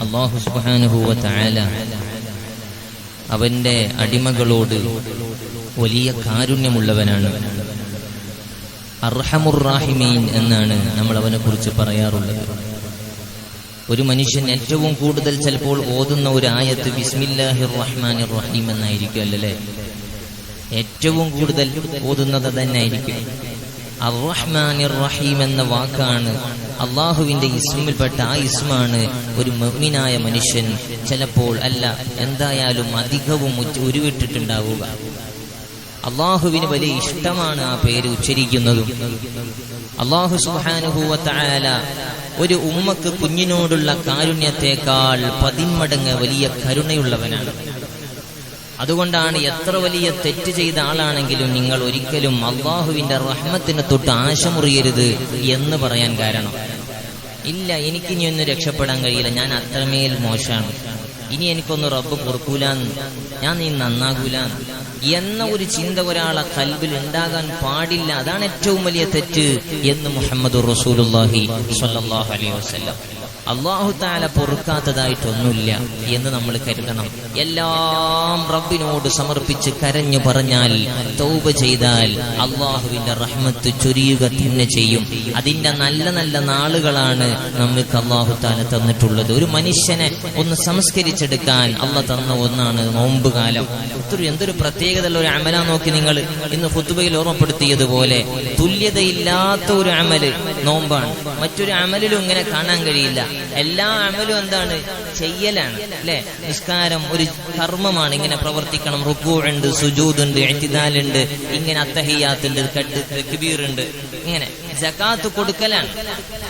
അള്ളാഹു സുബാനുഭൂവ അവന്റെ അടിമകളോട് വലിയ കാരുണ്യമുള്ളവനാണ്. അർഹമുറാഹിമീൻ എന്നാണ് നമ്മൾ അവനെ കുറിച്ച് പറയാറുള്ളത്. ഒരു മനുഷ്യൻ ഏറ്റവും കൂടുതൽ ചിലപ്പോൾ ഓതുന്ന ഒരു ആയത്ത് ബിസ്മില്ലാഹിർ റഹ്മാൻ റഹീം എന്നായിരിക്കും അല്ലല്ലേ? ഏറ്റവും കൂടുതൽ ഓതുന്നത് തന്നെ ആയിരിക്കും അർ-റഹ്മാനിർ റഹീം എന്ന വാക്കാണ് അള്ളാഹുവിന്റെ ഇസ്മിൽപ്പെട്ട ആ ഇസ്മാണ് ഒരു മുഅ്മിനായ മനുഷ്യൻ. ചിലപ്പോൾ അല്ല എന്തായാലും അധികവും ഉരുവിട്ടിട്ടുണ്ടാവുക. അള്ളാഹുവിന് വലിയ ഇഷ്ടമാണ് ആ പേര് ഉച്ചരിക്കുന്നതും. അള്ളാഹു സുഹാനുഭൂവത്തായാല ഒരു ഉമ്മക്ക് കുഞ്ഞിനോടുള്ള കാരുണ്യത്തെക്കാൾ പതിന്മടങ്ങ് വലിയ കരുണയുള്ളവനാണ്. അതുകൊണ്ടാണ് എത്ര വലിയ തെറ്റ് ചെയ്ത ആളാണെങ്കിലും നിങ്ങൾ ഒരിക്കലും അള്ളാഹുവിന്റെ റഹ്മത്തിന് തൊട്ട് ആശമുറിയരുത് എന്ന് പറയാൻ കാരണം. ഇല്ല എനിക്ക് ഇനി ഒന്നും രക്ഷപ്പെടാൻ കഴിയില്ല. ഞാൻ അത്രമേൽ മോശമാണ്. ഇനി എനിക്കൊന്ന് റബ്ബ് പൊറുക്കൂലാന്ന് ഞാൻ നീ നന്നാകൂലാന്ന്. എന്ന ഒരു ചിന്ത ഒരാളെ കൽബിൽ ഉണ്ടാകാൻ പാടില്ല. അതാണ് ഏറ്റവും വലിയ തെറ്റ് എന്ന് മുഹമ്മദ് റസൂലുള്ളാഹി സ്വല്ലല്ലാഹു അലൈഹി വസല്ലം. അള്ളാഹു താല പൊറുക്കാത്തതായിട്ടൊന്നുമില്ല എന്ന് നമ്മൾ കരുതണം. എല്ലാം റബ്ബിനോട് സമർപ്പിച്ച് കരഞ്ഞു പറഞ്ഞാൽ തൗബ ചെയ്താൽ അള്ളാഹുവിന്റെ റഹ്മത്ത് ചൊരിയുക തന്നെ ചെയ്യും. അതിന്റെ നല്ല നല്ല നാളുകളാണ് നമുക്ക് അള്ളാഹു താല തന്നിട്ടുള്ളത്. ഒരു മനുഷ്യനെ ഒന്ന് സംസ്കരിച്ചെടുക്കാൻ അള്ള തന്ന ഒന്നാണ് നോമ്പ് കാലം ഒത്തിരി എന്തൊരു പ്രത്യേകതയുള്ള ഒരു അമല നോക്കി നിങ്ങൾ ഇന്ന് ഫുത്തുബയിൽ ഓർമ്മപ്പെടുത്തിയതുപോലെ തുല്യതയില്ലാത്ത ഒരു അമൽ നോമ്പാണ്. മറ്റൊരു അമലിലും ഇങ്ങനെ കാണാൻ കഴിയില്ല. എല്ലാ അമലും എന്താണ്? ചെയ്യലാണ് അല്ലെ? നിസ്കാരം ഒരു കർമ്മമാണ്. ഇങ്ങനെ പ്രവർത്തിക്കണം. റുക്കൂഴുണ്ട് സുജൂദുണ്ട് എഴുതിദാലുണ്ട് ഇങ്ങനെ അത്തഹിയാത്തുണ്ട് തക്ബീറുണ്ട്. ഇങ്ങനെ ജക്കാത്ത് കൊടുക്കലാണ്.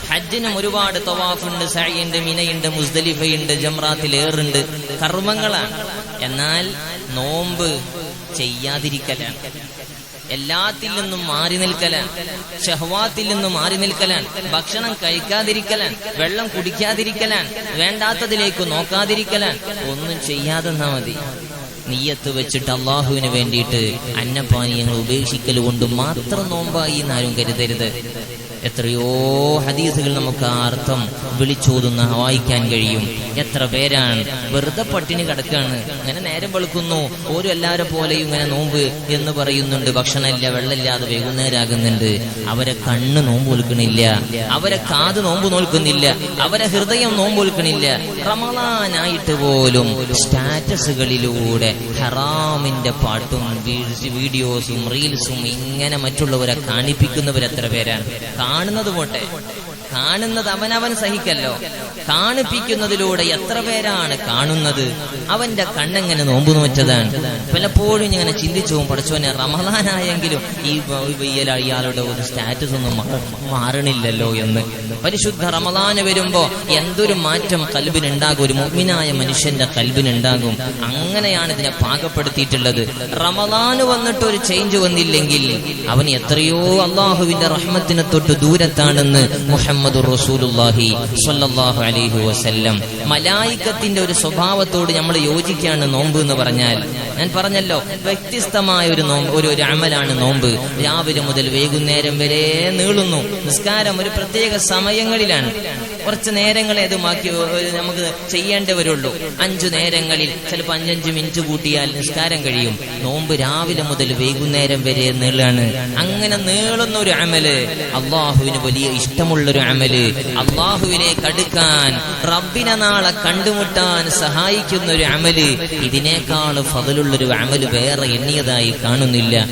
ഹജ്ജിനും ഒരുപാട് തവാഫുണ്ട് സഴിയുണ്ട് മിനയുണ്ട് മുസ്ദലിഫയുണ്ട് ജംറാത്തിൽ ഏറുണ്ട്. കർമ്മങ്ങളാണ്. എന്നാൽ നോമ്പ് ചെയ്യാതിരിക്കലാണ്. എല്ലാത്തിൽ നിന്നും മാറി നിൽക്കലാൻ ഷഹ്വാത്തിൽ നിന്നും മാറി നിൽക്കലാൻ ഭക്ഷണം കഴിക്കാതിരിക്കലാൻ വെള്ളം കുടിക്കാതിരിക്കലാൻ വേണ്ടാത്തതിലേക്ക് നോക്കാതിരിക്കലാൻ ഒന്നും ചെയ്യാതെന്നാ മതി. നീയത്ത് വെച്ചിട്ട് അള്ളാഹുവിന് വേണ്ടിയിട്ട് അന്നപാനീയങ്ങൾ ഉപേക്ഷിക്കൽ കൊണ്ട് മാത്രം നോമ്പായി എന്നാരും കരുതരുത്. എത്രയോ ഹദീസുകൾ നമുക്ക് അർത്ഥം വിളിച്ചോതുന്ന വായിക്കാൻ കഴിയും. എത്ര പേരാണ് വെറുതെ പട്ടിണി കിടക്കാണ് ഇങ്ങനെ നേരം വെളുക്കുന്നു ഓരോ എല്ലാരെ പോലെയും ഇങ്ങനെ നോമ്പ് എന്ന് പറയുന്നുണ്ട് ഭക്ഷണമില്ല വെള്ളമില്ലാതെ വൈകുന്നേരാകുന്നുണ്ട്. അവരെ കണ്ണ് നോമ്പ് നോൽക്കണില്ല അവരെ കാത് നോമ്പ് നോൽക്കുന്നില്ല അവരെ ഹൃദയം നോമ്പ് നോൽക്കണില്ല. റമളാനായിട്ട് പോലും സ്റ്റാറ്റസുകളിലൂടെ ഹറാമിന്റെ പാട്ടും വീഡിയോസും റീൽസും ഇങ്ങനെ മറ്റുള്ളവരെ കാണിപ്പിക്കുന്നവരെത്ര പേരാണ്? കാണുന്നത് പോട്ടെ. കാണുന്നത് അവനവൻ സഹിക്കല്ലോ. കാണിപ്പിക്കുന്നതിലൂടെ എത്ര പേരാണ് കാണുന്നത്? അവന്റെ കണ്ണെങ്ങനെ നോമ്പ് നോറ്റതാണ്. പലപ്പോഴും ഇങ്ങനെ ചിന്തിച്ചു പോകും പഠിച്ചവനെ റമദാനായെങ്കിലും ഈ ഇയാളുടെ ഒരു സ്റ്റാറ്റസ് ഒന്നും മാറണില്ലല്ലോ എന്ന്. പരിശുദ്ധ റമദാന് വരുമ്പോ എന്തൊരു മാറ്റം കൽബിനുണ്ടാകും? ഒരു മുഗ്മിനായ മനുഷ്യന്റെ കൽബിനുണ്ടാകും. അങ്ങനെയാണ് ഇതിനെ പാകപ്പെടുത്തിയിട്ടുള്ളത്. റമദാന് വന്നിട്ട് ഒരു ചേഞ്ച് വന്നില്ലെങ്കിൽ അവൻ എത്രയോ അള്ളാഹുവിന്റെ റഹ്മത്തിനെ തൊട്ട് ദൂരത്താണെന്ന് മുഹമ്മദ് സ്വല്ലല്ലാഹു അലൈഹി വസല്ലം. മലായിക്കത്തിന്റെ ഒരു സ്വഭാവത്തോട് നമ്മൾ യോജിക്കാണ് നോമ്പ് എന്ന് പറഞ്ഞാൽ. ഞാൻ പറഞ്ഞല്ലോ വ്യത്യസ്തമായ ഒരു നോമ്പ് ഒരു ഒരു അമലാണ് നോമ്പ്. രാവിലെ മുതൽ വൈകുന്നേരം വരെ നീളുന്നു. നിസ്കാരം ഒരു പ്രത്യേക സമയങ്ങളിലാണ്. കുറച്ച് നേരങ്ങളെ അത് മാക്കി നമുക്ക് ചെയ്യേണ്ടവരുള്ളൂ അഞ്ചു നേരങ്ങളിൽ ചിലപ്പോൾ അഞ്ചഞ്ച് മിനിറ്റ് കൂട്ടിയാൽ നിസ്കാരം കഴിയും. നോമ്പ് രാവിലെ മുതൽ വൈകുന്നേരം വരെ നീളാണ്. അങ്ങനെ നീളുന്ന ഒരു അമൽ അള്ളാഹുവിന് വലിയ ഇഷ്ടമുള്ളൊരു അമൽ. അള്ളാഹുവിനെ കടുക്കാൻ റബ്ബിനെ നാളെ കണ്ടുമുട്ടാൻ സഹായിക്കുന്ന ഒരു അമൽ. ഇതിനേക്കാൾ ഫതലുള്ളൊരു അമൽ വേറെ എണ്ണിയതായി കാണുന്നില്ല.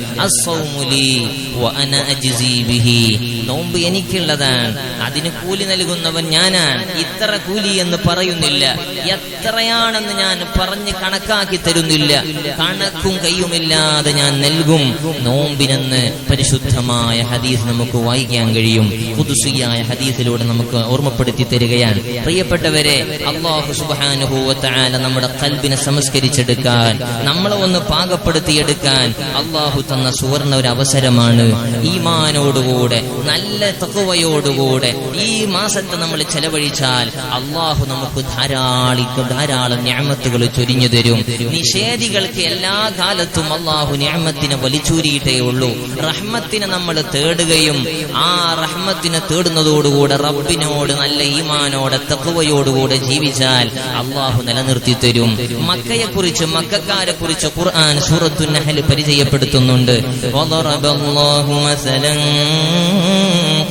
നോമ്പ് എനിക്കുള്ളതാണ്. അതിന് കൂലി നൽകുന്നവൻ ഞാനാണ്. ഇത്ര കൂലി എന്ന് പറയുന്നില്ല. എത്രയാണെന്ന് ഞാൻ പറഞ്ഞ് കണക്കാക്കി തരുന്നില്ല. കണക്കും കയ്യുമില്ലാതെ ഞാൻ നൽകും. നോമ്പിനെന്ന് പരിശുദ്ധമായ ഹദീസ് നമുക്ക് വായിക്കാൻ കഴിയും. പുതുസിയായ ഹദീസിലൂടെ നമുക്ക് ഓർമ്മപ്പെടുത്തി തരികയാണ്. പ്രിയപ്പെട്ടവരെ അള്ളാഹു സുബാനുഭൂവത്താല നമ്മുടെ കൽബിനെ സംസ്കരിച്ചെടുക്കാൻ നമ്മളെ ഒന്ന് പാകപ്പെടുത്തിയെടുക്കാൻ അള്ളാഹു തന്ന സുവർണ ഒരു അവസരമാണ്. ഈമാനോടുകൂടെ നല്ല നല്ല തക്കുവയോടുകൂടെ ഈ മാസത്തെ നമ്മൾ ചെലവഴിച്ചാൽ അള്ളാഹു നമുക്ക് ധാരാളിക്കും ധാരാളം ഞാമത്തുകൾ ചൊരിഞ്ഞു തരും. നിഷേധികൾക്ക് എല്ലാ കാലത്തും അള്ളാഹു ഞാമത്തിനെ വലിച്ചൂരിയിട്ടേ ഉള്ളൂ. റഹ്മത്തിനെ നമ്മൾ തേടുകയും ആ റഹ്മത്തിനെ തേടുന്നതോടുകൂടെ റബ്ബിനോട് നല്ല ഈമാനോടെ തക്കുവയോടുകൂടെ ജീവിച്ചാൽ അള്ളാഹു നിലനിർത്തി തരും. മക്കയെ കുറിച്ച് മക്കാരെ കുറിച്ച് ഖുർആൻ സൂറത്തു നഹൽ പരിചയപ്പെടുത്തുന്നുണ്ട്.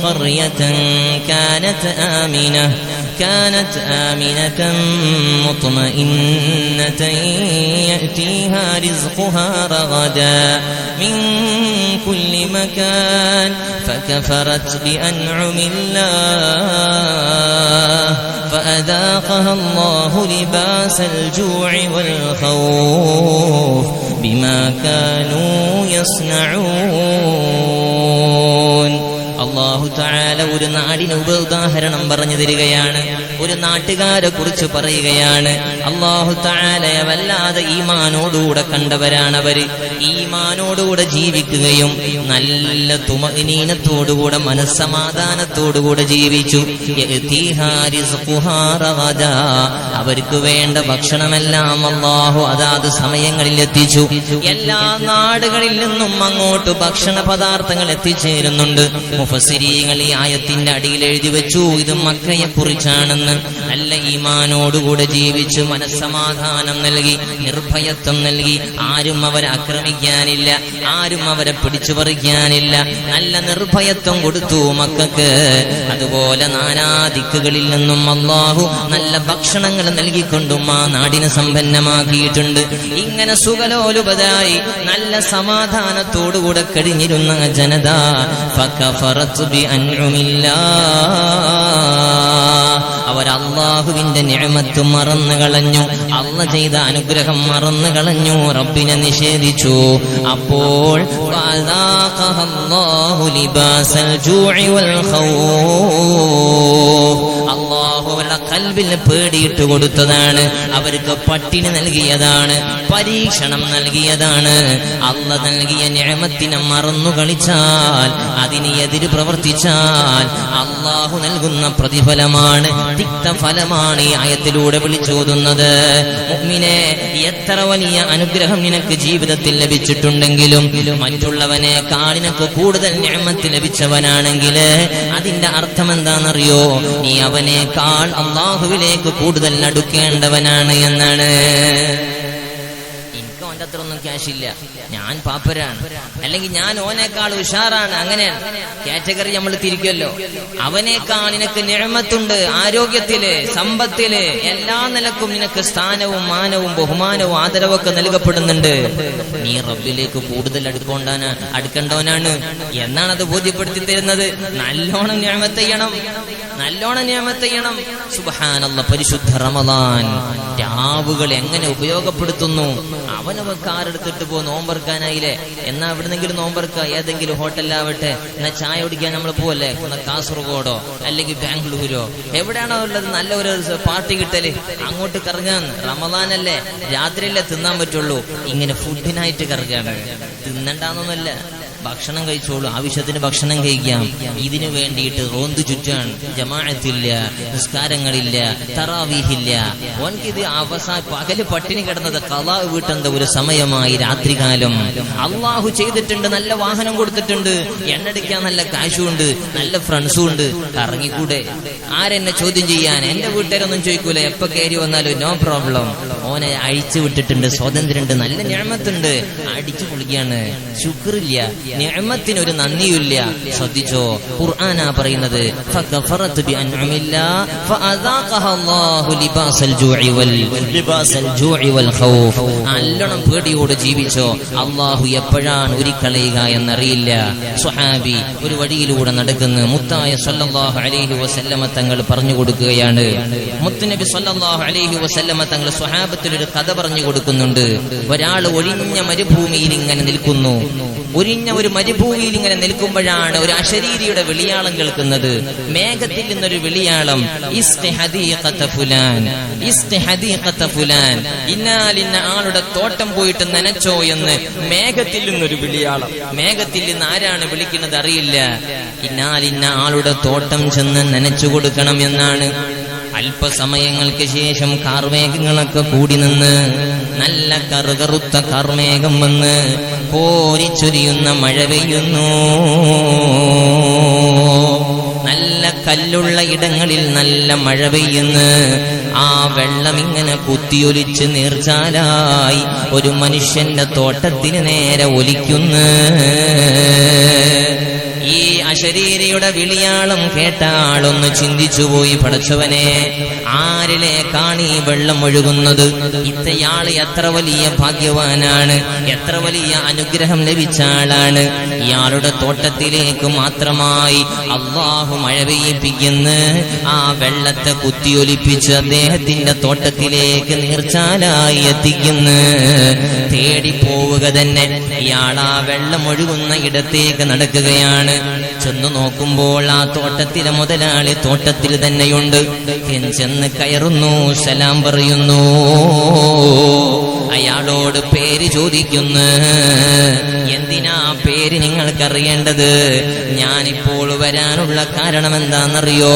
قرية كانت آمنة كانت آمنة مطمئنة يأتيها رزقها رغدا من كل مكان فكفرت بأنعم الله فأذاقها الله لباس الجوع والخوف بما كانوا يصنعون. അള്ളാഹു താല ഒരു നാടിന് ഉപ ഉദാഹരണം പറഞ്ഞു തരികയാണ്. ഒരു നാട്ടുകാരെ കുറിച്ച് പറയുകയാണ്. അള്ളാഹു താല വല്ലാതെ ഈമാനോടുകൂടെ കണ്ടവരാണ് അവർ ഈമാനോടുകൂടെ ജീവിക്കുകയും നല്ല തുമനീനത്തോടുകൂടെ മനസ്സമാധാനത്തോടുകൂടെ ജീവിച്ചു. അവർക്ക് വേണ്ട ഭക്ഷണമെല്ലാം അള്ളാഹു അതാത് സമയങ്ങളിൽ എത്തിച്ചു എല്ലാ നാടുകളിൽ നിന്നും അങ്ങോട്ട് ഭക്ഷണ പദാർത്ഥങ്ങൾ എത്തിച്ചേരുന്നുണ്ട്. മുഫസിരീകൾ ഈ ആയത്തിന്റെ അടിയിൽ എഴുതി വെച്ചു. ഇത് മക്കയെ കുറിച്ചാണെന്ന്. നല്ല ഈമാനോടുകൂടെ ജീവിച്ച് മനസ്സമാധാനം നൽകി നിർഭയത്വം നൽകി ആരും അവരെ ആക്രമിക്കാനില്ല ആരും അവരെ പിടിച്ചു പറിക്കാനില്ല നല്ല നിർഭയത്വം കൊടുത്തു മക്കൾക്ക് അതുപോലെ നാനാ ദിക്കുകളിൽ നിന്നും അള്ളാഹു നല്ല ഭക്ഷണങ്ങൾ നൽകിക്കൊണ്ടും ആ നാടിനെ സമ്പന്നമാക്കിയിട്ടുണ്ട്. ഇങ്ങനെ സുഖലോലുപതായി നല്ല സമാധാനത്തോടുകൂടെ കഴിഞ്ഞിരുന്ന ജനത ഫറത്തു ബിഅൻഉമില്ലാ അവർ അവരല്ലാഹുവിന്റെ ഞാമത്ത് മറന്നു കളഞ്ഞു. അള്ള ചെയ്ത അനുഗ്രഹം മറന്നു കളഞ്ഞു. റബ്ബിനെ നിഷേധിച്ചു. അപ്പോൾ അള്ളാഹു അവരുടെ കൽവിൽ പേടിയിട്ട് കൊടുത്തതാണ്. അവർക്ക് പട്ടിണി നൽകിയതാണ് പരീക്ഷണം നൽകിയതാണ്. അള്ള നൽകിയ നിഴമത്തിനെ മറന്നു കളിച്ചാൽ അതിന് എതിര് പ്രവർത്തിച്ചാൽ അള്ളാഹു നൽകുന്ന പ്രതിഫലമാണ് തിക്തഫലമാണ് ഈ ആയത്തിലൂടെ വിളിച്ചോതുന്നത്. മുഹ്മിനെ എത്ര വലിയ അനുഗ്രഹം നിനക്ക് ജീവിതത്തിൽ ലഭിച്ചിട്ടുണ്ടെങ്കിലും മറ്റുള്ളവനെ കാളിനക്ക് കൂടുതൽ ഞാമത്ത് ലഭിച്ചവനാണെങ്കിൽ അതിന്റെ അർത്ഥം എന്താണെന്നറിയോ? നീ അവനേക്കാൾ അള്ളാഹുവിലേക്ക് കൂടുതൽ അടുക്കേണ്ടവനാണ് എന്നാണ്. അവന്റെ അത്ര ഒന്നും ക്യാഷ് ഇല്ല. ഞാൻ പാപ്പരാണ്. അല്ലെങ്കിൽ ഞാൻ ഓനേക്കാൾ ഉഷാറാണ്. അങ്ങനെയാണ് കാറ്റഗറി നമ്മൾ തിരിക്കുമല്ലോ. അവനേക്കാൾ നിനക്ക് നിഴമത്തുണ്ട് ആരോഗ്യത്തിൽ സമ്പത്തിൽ എല്ലാ നിലക്കും നിനക്ക് സ്ഥാനവും മാനവും ബഹുമാനവും ആദരവൊക്കെ നൽകപ്പെടുന്നുണ്ട്. നീ റബ്ബിലേക്ക് കൂടുതൽ അടുക്കൊണ്ടാണ് അടുക്കേണ്ടവനാണ്. എന്നാണ് അത് ബോധ്യപ്പെടുത്തി തരുന്നത്? നല്ലോണം ഞാമത്ത് ചെയ്യണം. നല്ലോണം ഞാമത്ത് ചെയ്യണം. സുബഹാനുള്ള പരിശുദ്ധ റമദാൻ. രാവുകൾ എങ്ങനെ ഉപയോഗപ്പെടുത്തുന്നു? അവനവ കാറെടുത്തിട്ട് പോ നോമ്പറക്കാനായില്ലേ? എന്നാ എവിടെന്നെങ്കിലും നോമ്പറക്ക ഏതെങ്കിലും ഹോട്ടലിലാവട്ടെ. എന്നാ ചായ കുടിക്കാൻ നമ്മൾ പോവല്ലേ? കാസർഗോഡോ അല്ലെങ്കിൽ ബാംഗ്ലൂരോ. എവിടെയാണോ ഉള്ളത്? നല്ല ഒരു പാർട്ടി കിട്ടൽ. അങ്ങോട്ട് കറങ്ങാൻ. റമദാനല്ലേ? രാത്രിയല്ലേ തിന്നാൻ പറ്റുള്ളൂ. ഇങ്ങനെ ഫുഡിനായിട്ട് കറങ്ങാണ് തിന്നണ്ടാന്നൊന്നുമല്ല. ഭക്ഷണം കഴിച്ചോളൂ ആവശ്യത്തിന് ഭക്ഷണം കഴിക്കാം. ഇതിനു വേണ്ടിയിട്ട് റോന്തു ചുറ്റാൻ ജമാഅത്തില്ല നിസ്കാരങ്ങളില്ല തറാവീഹില്ല. ഓൻകിത് അവസാന പകൽ പട്ടിണി കിടന്നത് കലാ വീട്ടേണ്ട ഒരു സമയമായി രാത്രികാലം. അള്ളാഹു ചെയ്തിട്ടുണ്ട് നല്ല വാഹനം കൊടുത്തിട്ടുണ്ട്. എണ്ണടിക്കാൻ നല്ല കാശും ഉണ്ട് നല്ല ഫ്രണ്ട്സും ഉണ്ട് ഇറങ്ങിക്കൂടെ ആരെന്നെ ചോദ്യം ചെയ്യാൻ? എന്റെ വീട്ടുകാരൊന്നും ചോദിക്കൂല. എപ്പോ കയറി വന്നാലും നോ പ്രോബ്ലം ഓനെ അഴിച്ചു വിട്ടിട്ടുണ്ട് സ്വാതന്ത്ര്യമുണ്ട് നല്ല ഞാമത്തുണ്ട് അടിച്ചു പൊളിക്കാണ് ശുക്രില്ല. ഒരു നന്ദിയില്ല ശ്രദ്ധിച്ചോ? ഖുർആനാ പറയുന്നത് നല്ലോണം പേടിയോട് ജീവിച്ചോ? അള്ളാഹു എപ്പോഴാണ് ഉരുക്കളയുക എന്നറിയില്ല. സുഹാബി ഒരു വഴിയിലൂടെ നടക്കുന്ന. മുത്തായ സല്ലല്ലാഹു അലൈഹി വസല്ലമ തങ്ങൾ പറഞ്ഞു കൊടുക്കുകയാണ്. മുത്തുനബി സല്ലല്ലാഹു അലൈഹി വസല്ലമ തങ്ങൾ സ്വഹാബത്തിൽ ഒരു കഥ പറഞ്ഞു കൊടുക്കുന്നുണ്ട്. ഒരാൾ ഒഴിഞ്ഞ മരുഭൂമിയിൽ ഇങ്ങനെ നിൽക്കുന്നു. ഒഴിഞ്ഞ ഒരു മരുഭൂമിയിൽ ഇങ്ങനെ നിൽക്കുമ്പോഴാണ് ഒരു അശരീരിയുടെ വിളിയാളം കേൾക്കുന്നത്. മേഘത്തിൽ നിന്നൊരു വിളിയാളം ഫുലാൻ ഫുലാൻ ഇന്നാലിന്ന ആളുടെ തോട്ടം പോയിട്ട് നനച്ചോ എന്ന് മേഘത്തിൽ നിന്നൊരു വിളിയാളം. മേഘത്തിൽ നിന്ന് ആരാണ് വിളിക്കുന്നത് അറിയില്ല. ഇന്നാലിന്ന ആളുടെ തോട്ടം ചെന്ന് നനച്ചു കൊടുക്കണം എന്നാണ്. അല്പസമയങ്ങൾക്ക് ശേഷം കാർമേഘങ്ങളൊക്കെ കൂടി നിന്ന് നല്ല കറുകറുത്ത കാർമേഘം വന്ന് കോരിച്ചൊരിയുന്ന മഴ പെയ്യുന്നു. നല്ല കല്ലുള്ള ഇടങ്ങളിൽ നല്ല മഴ പെയ്യുന്നു. ആ വെള്ളം ഇങ്ങനെ കുത്തിയൊലിച്ച് നീർച്ചാലായി ഒരു മനുഷ്യന്റെ തോട്ടത്തിന് നേരെ ഒലിക്കുന്നു. ഈ അശരീരിയുടെ വിളിയാളം കേട്ടാളൊന്ന് ചിന്തിച്ചുപോയി പടച്ചവനെ ആരിലേക്കാണ് ഈ വെള്ളം ഒഴുകുന്നത്? ഇത്തയാൾ എത്ര വലിയ ഭാഗ്യവാനാണ്? എത്ര വലിയ അനുഗ്രഹം ലഭിച്ച ആളാണ് ഇയാളുടെ തോട്ടത്തിലേക്ക് മാത്രമായി അള്ളാഹു മഴ പെയ്യിപ്പിക്കുന്ന. ആ വെള്ളത്തെ കുത്തിയൊലിപ്പിച്ച് അദ്ദേഹത്തിന്റെ തോട്ടത്തിലേക്ക് നീർച്ചാലായി എത്തിക്കുന്നു. തേടി പോവുക തന്നെ. ഇയാൾ ആ വെള്ളം ഒഴുകുന്ന ഇടത്തേക്ക് നടക്കുകയാണ്. ചെന്നു നോക്കുമ്പോൾ ആ തോട്ടത്തിലെ മുതലാളി തോട്ടത്തിൽ തന്നെയുണ്ട്. ചെന്ന് കയറുന്നു സലാം പറയുന്നു. അയാളോട് പേര് ചോദിക്കുന്നു എന്തിനാ പേര് നിങ്ങൾക്കറിയേണ്ടത്? ഞാനിപ്പോൾ വരാനുള്ള കാരണം എന്താണെന്നറിയോ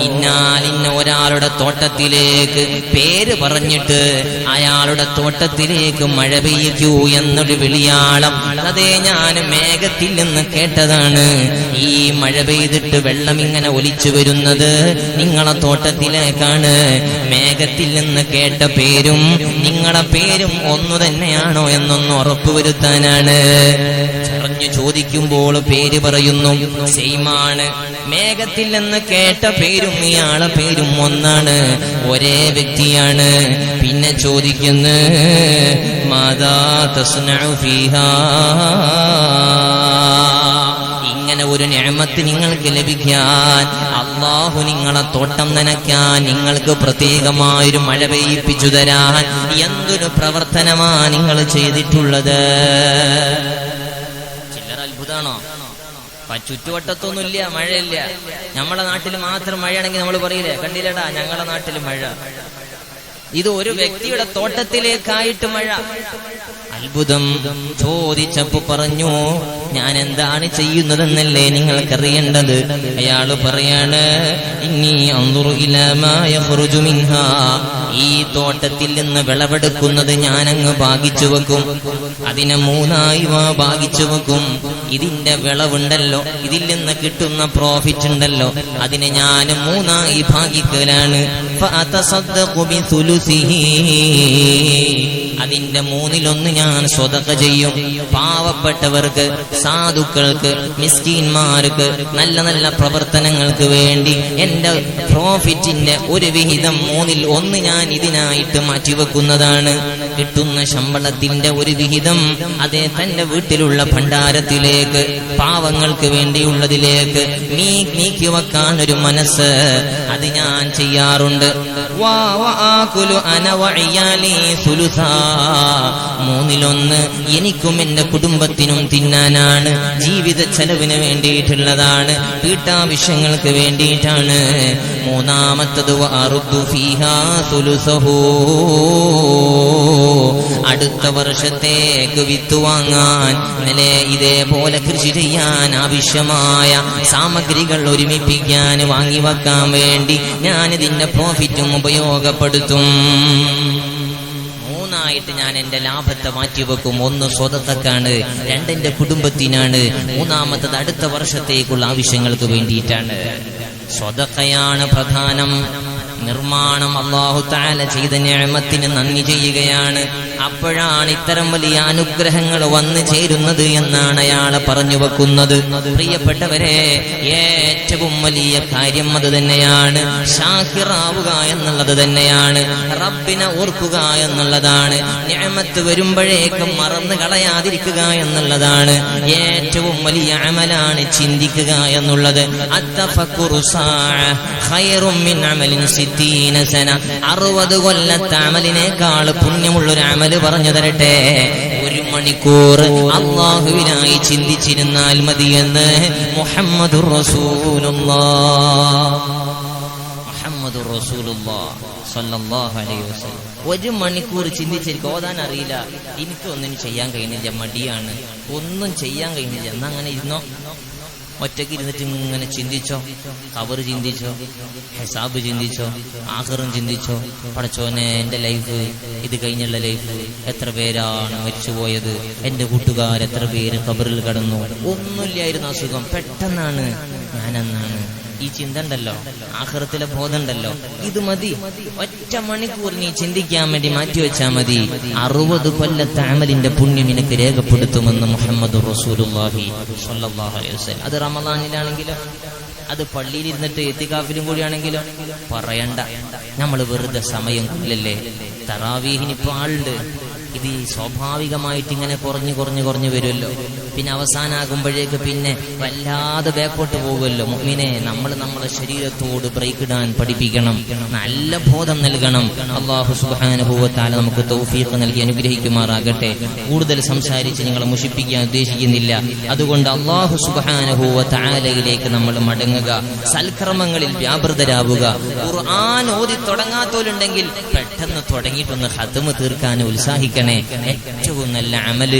ഇന്നാലിന്ന ഒരാളുടെ തോട്ടത്തിലേക്ക് പേര് പറഞ്ഞിട്ട് അയാളുടെ തോട്ടത്തിലേക്ക് മഴ പെയ്യിക്കൂ എന്നൊരു വിളിയാളം. അതേ ഞാൻ മേഘത്തിൽ നിന്ന് കേട്ടതാണ്. ഈ മഴ പെയ്തിട്ട് വെള്ളം ഇങ്ങനെ ഒലിച്ചു വരുന്നത് നിങ്ങളെ തോട്ടത്തിലേക്കാണ്. മേഘത്തിൽ നിന്ന് കേട്ട പേരും നിങ്ങളെ പേരും ഒന്നു തന്നെയാണോ എന്നൊന്ന് ഉറപ്പുവരുത്താനാണ് പറഞ്ഞു ചോദിക്കുമ്പോൾ പേര് പറയുന്നു സെയിമാണ് മേഘത്തിൽ നിന്ന് കേട്ട പേരും ഇയാളെ പേരും ഒന്നാണ് ഒരേ വ്യക്തിയാണ്. പിന്നെ ചോദിക്കുന്നു മാതാ തസ്നഉ ഫീഹാ? ഇങ്ങനെ ഒരു ഞാമത്ത് നിങ്ങൾക്ക് ലഭിക്കാൻ. അള്ളാഹു നിങ്ങളെ തോട്ടം നനയ്ക്കാൻ നിങ്ങൾക്ക് പ്രത്യേകമായൊരു മഴ പെയ്യിപ്പിച്ചു തരാൻ എന്തൊരു പ്രവർത്തനമാ നിങ്ങൾ ചെയ്തിട്ടുള്ളത്? ചില്ലറ അത്ഭുതാണോ? പ- ചുറ്റുവട്ടത്തൊന്നുമില്ല മഴയില്ല. നമ്മളെ നാട്ടിൽ മാത്രം മഴയാണെങ്കിൽ നമ്മൾ പറയില്ലേ കണ്ടില്ലടാ ഞങ്ങളെ നാട്ടിൽ മഴ. ഇത് ഒരു വ്യക്തിയുടെ തോട്ടത്തിലേക്കായിട്ട് മഴ. അത്ഭുതം ചോദിച്ചപ്പോ പറഞ്ഞു ഞാൻ എന്താണ് ചെയ്യുന്നതെന്നല്ലേ നിങ്ങൾക്കറിയേണ്ടത്? അയാൾ പറയാണ് ഇനി മിൻഹാ. ഈ തോട്ടത്തിൽ നിന്ന് വിളവെടുക്കുന്നത് ഞാനങ്ങ് ഭാഗിച്ചു വെക്കും. അതിനെ മൂന്നായി ഭാഗിച്ചു വെക്കും. ഇതിന്റെ വിളവുണ്ടല്ലോ ഇതിൽ നിന്ന് കിട്ടുന്ന പ്രോഫിറ്റ് ഉണ്ടല്ലോ അതിനെ ഞാൻ മൂന്നായി ഭാഗിക്കലാണ്. അതിന്റെ മൂന്നിലൊന്ന് ഞാൻ സ്വതക്ക ചെയ്യും. പാവപ്പെട്ടവർക്ക് സാധുക്കൾക്ക് മിസ്കീന്മാർക്ക് നല്ല നല്ല പ്രവർത്തനങ്ങൾക്ക് വേണ്ടി എന്റെ പ്രോഫിറ്റിന്റെ ഒരു വിഹിതം മൂന്നിൽ ഒന്ന് ഞാൻ ഇതിനായിട്ട് മാറ്റിവെക്കുന്നതാണ്. കിട്ടുന്ന ശമ്പളത്തിന്റെ ഒരു വിഹിതം അതേ തന്റെ വീട്ടിലുള്ള ഭണ്ഡാരത്തിലേക്ക് പാവങ്ങൾക്ക് വേണ്ടിയുള്ളതിലേക്ക് നീ നീക്കി വെക്കാൻ ഒരു മനസ്സ് അത് ഞാൻ ചെയ്യാറുണ്ട്. വാ മൂന്നിലൊന്ന് എനിക്കും എന്റെ കുടുംബത്തിനും തിന്നാനാണ്. ജീവിത ചെലവിന് വേണ്ടിയിട്ടുള്ളതാണ്. വീട്ടാവശ്യങ്ങൾക്ക് വേണ്ടിയിട്ടാണ്. മൂന്നാമത്തത് അടുത്ത വർഷത്തേക്ക് വിത്ത് വാങ്ങാൻ ഇതേപോലെ കൃഷി ചെയ്യാൻ ആവശ്യമായ സാമഗ്രികൾ ഒരുമിപ്പിക്കാൻ വാങ്ങി വെക്കാൻ വേണ്ടി ഞാനിതിന്റെ പ്രോഫിറ്റും ഉപയോഗപ്പെടുത്തും. മൂന്നായിട്ട് ഞാൻ എന്റെ ലാഭത്തെ മാറ്റിവെക്കും. ഒന്ന് സ്വതത്തക്കാണ് രണ്ടെന്റെ കുടുംബത്തിനാണ് മൂന്നാമത്തത് അടുത്ത വർഷത്തേക്കുള്ള ആവശ്യങ്ങൾക്ക് വേണ്ടിയിട്ടാണ്. സ്വതക്കയാണ് പ്രധാനം. നിർമ്മാണം അള്ളാഹു താല ചെയ്ത ഞാമത്തിന് നന്ദി ചെയ്യുകയാണ്. അപ്പോഴാണ് ഇത്തരം വലിയ അനുഗ്രഹങ്ങൾ വന്നു ചേരുന്നത് എന്നാണ് അയാൾ പറഞ്ഞു വെക്കുന്നത്. പ്രിയപ്പെട്ടവരെ ഏറ്റവും വലിയ കാര്യം അത് തന്നെയാണ്. ഷാഹിറാവുക എന്നുള്ളത് തന്നെയാണ്. റബ്ബിനെ ഓർക്കുക എന്നുള്ളതാണ്. ഞാമത്ത് വരുമ്പോഴേക്കും മറന്നു കളയാതിരിക്കുക എന്നുള്ളതാണ്. ഏറ്റവും വലിയ അമലാണ് ചിന്തിക്കുക എന്നുള്ളത്. അറുപത് കൊല്ലത്തെ അമലിനേക്കാൾ പുണ്യമുള്ളൊരു അമൽ പറഞ്ഞു തരട്ടെ. ഒരു മണിക്കൂർ അള്ളാഹുവിനായി ചിന്തിച്ചിരുന്നാൽ മതിയെന്ന് മുഹമ്മദ് ഒരു മണിക്കൂർ ചിന്തിച്ചിരിക്കും ഓതാൻ അറിയില്ല. എനിക്കൊന്നും ചെയ്യാൻ കഴിയുന്നില്ല മടിയാണ്. ഒന്നും ചെയ്യാൻ കഴിയുന്നില്ല. എന്നങ്ങനെ ഇരുന്നോ? ഒറ്റയ്ക്ക് ഇരുന്നിട്ട് ഇങ്ങനെ ചിന്തിച്ചോ? കവർ ചിന്തിച്ചോ? ഹെസാബ് ചിന്തിച്ചോ? ആഹറും ചിന്തിച്ചോ? പടച്ചോനെ എന്റെ ലൈഫ് ഇത് കഴിഞ്ഞുള്ള ലൈഫ് എത്ര പേരാണ് മരിച്ചുപോയത്? എന്റെ കൂട്ടുകാർ എത്ര പേര് കബറിൽ കടന്നു? ഒന്നുമില്ലായിരുന്നു അസുഖം പെട്ടെന്നാണ് ഞാനെന്നാണ് ഈ ചിന്ത ഉണ്ടല്ലോ ആഹ്റത്തിലെ ബോധമുണ്ടല്ലോ ഇത് മതി. ഒറ്റ മണിക്കൂർ നീ ചിന്തിക്കാൻ വേണ്ടി മാറ്റി വെച്ചാ മതി. അറുപത് കൊല്ലത്തെ അമലിന്റെ പുണ്യം നിനക്ക് രേഖപ്പെടുത്തുമെന്ന് മുഹമ്മദ് വസല്ലം. അത് റമദാനിലാണെങ്കിലോ? അത് പള്ളിയിൽ ഇരുന്നിട്ട് എത്തിക്കാഫിലും കൂടിയാണെങ്കിലോ? പറയണ്ട. നമ്മൾ വെറുതെ സമയം കൊല്ലല്ലേ? തറാവീഹിനിപ്പോ ആളുണ്ട്. ഇത് സ്വാഭാവികമായിട്ട് ഇങ്ങനെ കുറഞ്ഞു കുറഞ്ഞു കുറഞ്ഞു വരുമല്ലോ. പിന്നെ അവസാനാകുമ്പോഴേക്ക് പിന്നെ വല്ലാതെ ബാക്കോട്ട് പോകുമല്ലോ. മുമ്മിനെ നമ്മൾ നമ്മുടെ ശരീരത്തോട് ബ്രേക്ക് ഇടാൻ പഠിപ്പിക്കണം. നല്ല ബോധം നൽകണം. അള്ളാഹു സുബാനുഭവത്താല നമുക്ക് തൗഫീഖ് നൽകി അനുഗ്രഹിക്കുമാറാകട്ടെ. കൂടുതൽ സംസാരിച്ച് നിങ്ങളെ മുഷിപ്പിക്കാൻ ഉദ്ദേശിക്കുന്നില്ല. അതുകൊണ്ട് അള്ളാഹു സുബാനുഭവത്താലയിലേക്ക് നമ്മൾ മടങ്ങുക. സൽക്രമങ്ങളിൽ വ്യാപൃതരാവുക. ഖുർആൻ ഓതി തുടങ്ങാത്തോലുണ്ടെങ്കിൽ പെട്ടെന്ന് തുടങ്ങിയിട്ടൊന്ന് ഹതമ് തീർക്കാൻ ഉത്സാഹിക്കണേ. ഏറ്റവും നല്ല അമൽ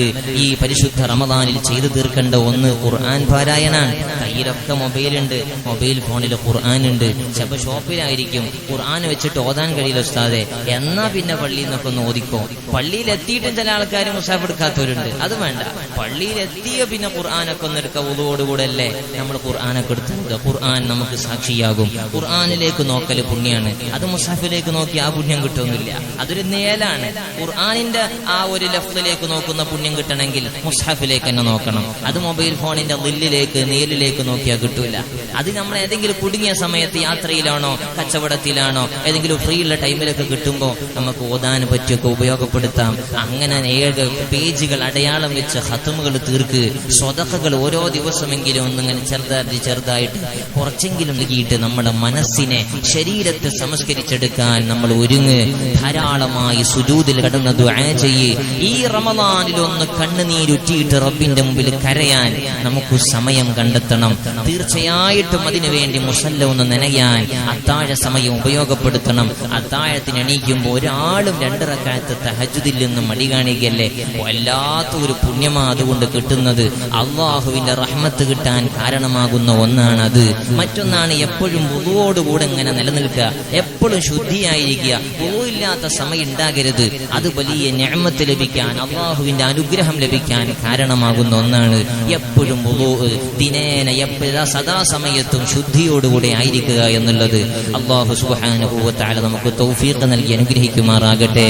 ഈ പരിശുദ്ധ റമദാനിൽ ചെയ്തു തീർക്കേണ്ട ഒന്ന് ഖുർആൻ പാരായണാണ്. കയ്യിലൊക്കെ മൊബൈലുണ്ട് മൊബൈൽ ഫോണിൽ ഖുർആൻ ഉണ്ട്. ചിലപ്പോ ഷോപ്പിലായിരിക്കും. ഖുർആൻ വെച്ചിട്ട് ഓതാൻ കഴിയില്ല ഉസ്താദെ. എന്നാ പിന്നെ പള്ളിയിൽ നിന്നൊക്കെ ഒന്ന് ഓദിക്കോ പള്ളിയിൽ എത്തിയിട്ടും ചില ആൾക്കാർ മുസാഫ് എടുക്കാത്തവരുണ്ട്. അത് വേണ്ട. പള്ളിയിൽ എത്തിയ പിന്നെ ഖുർആനൊക്കെ ഒന്ന് എടുക്കുക അല്ലേ? നമ്മൾ ഖുർആനൊക്കെ എടുത്തത് ഖുർആൻ നമുക്ക് സാക്ഷിയാകും. ഖുർആാനിലേക്ക് നോക്കൽ പുണ്യാണ്. അത് മുസാഫിലേക്ക് നോക്കി ആ പുണ്യം കിട്ടുന്നില്ല. അതൊരു നേലാണ്. ഖുർആാനിന്റെ ആ ഒരു ലഫ്തിലേക്ക് നോക്കുന്ന പുണ്യം കിട്ടണമെങ്കിൽ മുസാഫിലേക്ക് തന്നെ നോക്കണം. അത് മൊബൈൽ ഫോണിന്റെ ലില്ലിലേക്ക് നീലിലേക്ക് നോക്കിയാൽ കിട്ടൂല. അത് നമ്മൾ ഏതെങ്കിലും കുടുങ്ങിയ സമയത്ത് യാത്രയിലാണോ കച്ചവടത്തിലാണോ ഏതെങ്കിലും ഫ്രീ ഉള്ള ടൈമിലൊക്കെ കിട്ടുമ്പോൾ നമുക്ക് ഓതാൻ പറ്റിയൊക്കെ ഉപയോഗപ്പെടുത്താം. അങ്ങനെ ഏഴ് പേജുകൾ അടയാളം വെച്ച് ഹത്തുമുകൾ തീർക്ക് സ്വതക്കകൾ ഓരോ ദിവസമെങ്കിലും ഒന്നിങ്ങനെ ചെറുതായി ചെറുതായിട്ട് കുറച്ചെങ്കിലും നൽകിയിട്ട് നമ്മുടെ മനസ്സിനെ ശരീരത്തെ സംസ്കരിച്ചെടുക്കാൻ നമ്മൾ ഒരുങ്ങ് ധാരാളമായി സുജൂതിൽ കടന്ന് ദുആ ചെയ്യ്. ഈ റമദാനിൽ ഒന്ന് കണ്ണുനീരുറ്റിയിട്ട് റബ്ബിന്റെ മുമ്പിൽ കരയാൻ നമുക്ക് സമയം കണ്ടെത്തണം. തീർച്ചയായിട്ടും അതിനുവേണ്ടി മുസല്ല ഒന്ന് നനയാൻ അത്താഴ സമയം ഉപയോഗപ്പെടുത്തണം. അത്താഴത്തിന് എണീക്കുമ്പോൾ ഒരാളും രണ്ടിറക്കാലത്ത് തഹജുദിൽ നിന്ന് മടി കാണിക്കല്ലേ? വല്ലാത്ത ഒരു പുണ്യമാ അതുകൊണ്ട് കിട്ടുന്നത്. അള്ളാഹുവിന്റെ റഹ്മത്ത് കിട്ടാൻ കാരണമാകുന്ന ഒന്നാണ് അത് മറ്റൊന്നാണ് എപ്പോഴും വുളുവോടുകൂടെ ഇങ്ങനെ നിലനിൽക്കുക. എപ്പോഴും ശുദ്ധിയായിരിക്കുക. വുളുവില്ലാത്ത സമയം ഉണ്ടാകരുത്. അത് വലിയ ഞാമത്ത് ലഭിക്കാൻ അള്ളാഹുവിന്റെ അനുഗ്രഹം ലഭിക്കാൻ കാരണമാകുന്ന ഒന്നാണ് എപ്പോഴും ദിനേന എപ്പോഴാ സദാസമയത്തും ശുദ്ധിയോടുകൂടെ ആയിരിക്കുക എന്നുള്ളത്. അള്ളാഹു സുബാനുഭൂവത്താല നമുക്ക് തൗഫീഖ് നൽകി അനുഗ്രഹിക്കുമാറാകട്ടെ.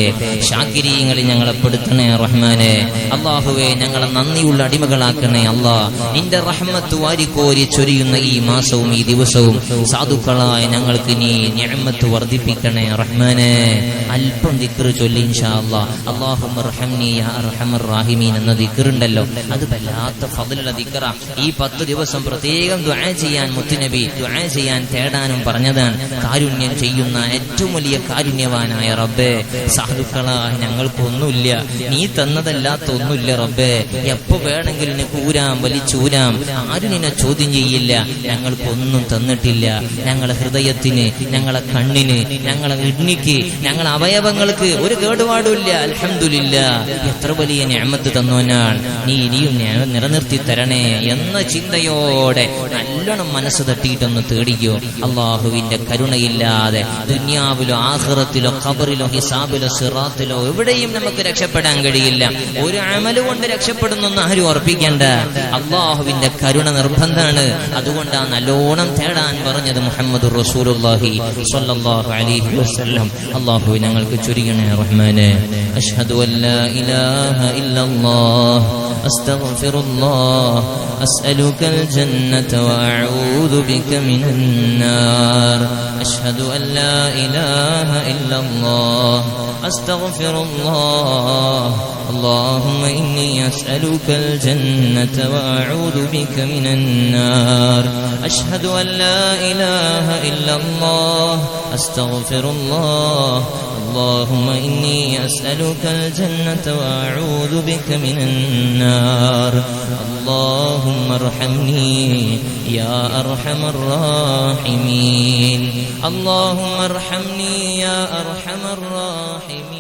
ഷാക്കിരീങ്ങളിൽ ഞങ്ങളെ പെടുത്തണേ റഹ്മാനെ. അള്ളാഹുവെ ഞങ്ങളെ നന്ദിയുള്ള അടിമകളാക്കണേ അള്ളാ. നിന്റെ റഹ്മത്ത് വാരിക്കോരി ചൊരിയുന്ന ഈ മാസവും ഈ ദിവസവും സാധുക്കളായ ഞങ്ങൾക്ക് നീ നിഅമത്ത് വർദ്ധിപ്പിക്കണേ റഹ്മാനെ. അല്പം ദിക്ർ ചൊല്ലി ഇൻഷാ റഹംനി യാ അർഹമർ റാഹിമീൻ എന്ന ദിക്കറുണ്ടല്ലോ അത് വല്ലാത്ത ഫതിലുള്ള ഈ പത്ത് ദിവസം പ്രത്യേകം ദുആ ചെയ്യാൻ മുത്തുനബി ദുആ ചെയ്യാൻ തേടാനും പറഞ്ഞതാണ്. കാരുണ്യം ചെയ്യുന്ന ഏറ്റവും വലിയ കാരുണ്യവാനായ റബ്ബേ സാധുക്കളായ ഞങ്ങൾക്കൊന്നുമില്ല. നീ തന്നതല്ലാത്ത ഒന്നുമില്ല റബ്ബേ. എപ്പോ വേണമെങ്കിലും കൂരാം വലിച്ചൂരാം. ആരും നിന്നെ ചോദ്യം ചെയ്യില്ല. ഞങ്ങൾക്കൊന്നും തന്നിട്ടില്ല. ഞങ്ങളെ ഹൃദയത്തിന് ഞങ്ങളെ കണ്ണിന് ഞങ്ങളെ കിഡ്നിക്ക് ഞങ്ങളെ അവയവങ്ങൾക്ക് ഒരു കേടുപാടുമില്ല. അലഹമില്ല എത്ര വലിയ ഞാമത്ത് തന്നോനാണ് നീ ഇനിയും നിലനിർത്തി തരണേ എന്ന ചിന്തയോടെ നല്ലോണം മനസ്സ് തട്ടിയിട്ടൊന്ന് തേടിക്കോ. അള്ളാഹുവിന്റെ കരുണയില്ലാതെ ദുന്യാവിലോ ആഹ്റത്തിലോ ഖബറിലോ ഹിസാബിലോ സിറാത്തിലോ എവിടെയും നമുക്ക് രക്ഷപ്പെടാൻ കഴിയില്ല. ഒരു അമൽ കൊണ്ട് രക്ഷപ്പെടുന്നൊന്നും ആരും ഉറപ്പിക്കേണ്ട. അള്ളാഹുവിന്റെ കരുണ നിർബന്ധമാണ്. അതുകൊണ്ടാണ് നല്ലോണം തേടാൻ പറഞ്ഞത് മുഹമ്മദ് റസൂലുള്ളാഹി സ്വല്ലല്ലാഹു അലൈഹി വസല്ലം. ഞങ്ങൾക്ക് ചൊരിയണേ റഹ്മാനെ. അഷ്ഹദു അല്ലാ ഇലാഹ ഇല്ലല്ലാഹ്. أستغفر الله أسألك الجنة وأعوذ بك من النار. أشهد أن لا إله إلا الله أستغفر الله. اللهم إني أسألك الجنة وأعوذ بك من النار. أشهد أن لا إله إلا الله أستغفر الله. اللهم إني أسألك الجنة وأعوذ بك من النار. اللهم ارحمني يا أرحم الراحمين. اللهم ارحمني يا أرحم الراحمين.